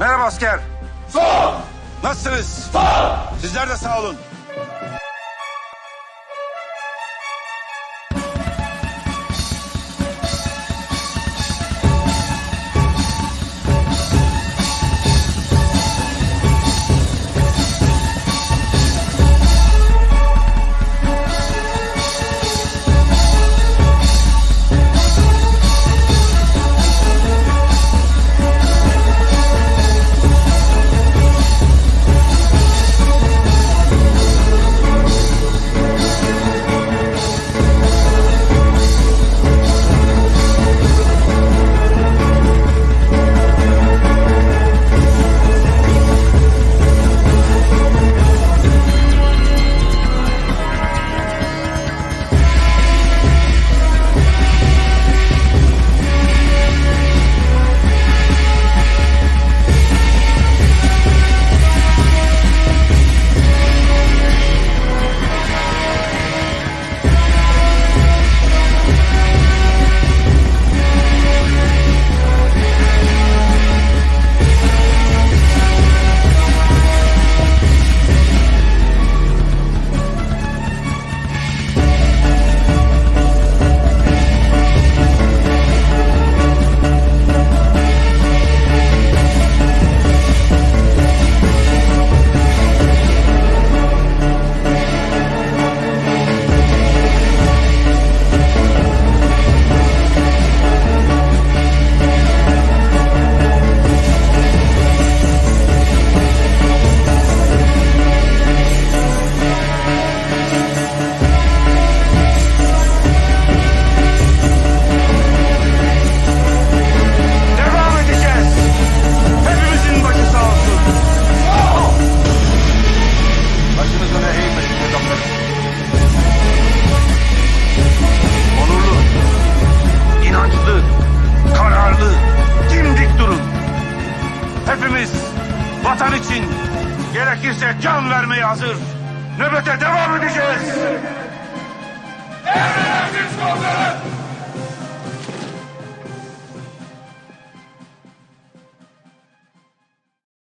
Merhaba asker. Sağ ol. Nasılsınız? Sağ ol. Sizler de sağ olun. Gerekirse can vermeye hazır. Nöbete devam edeceğiz.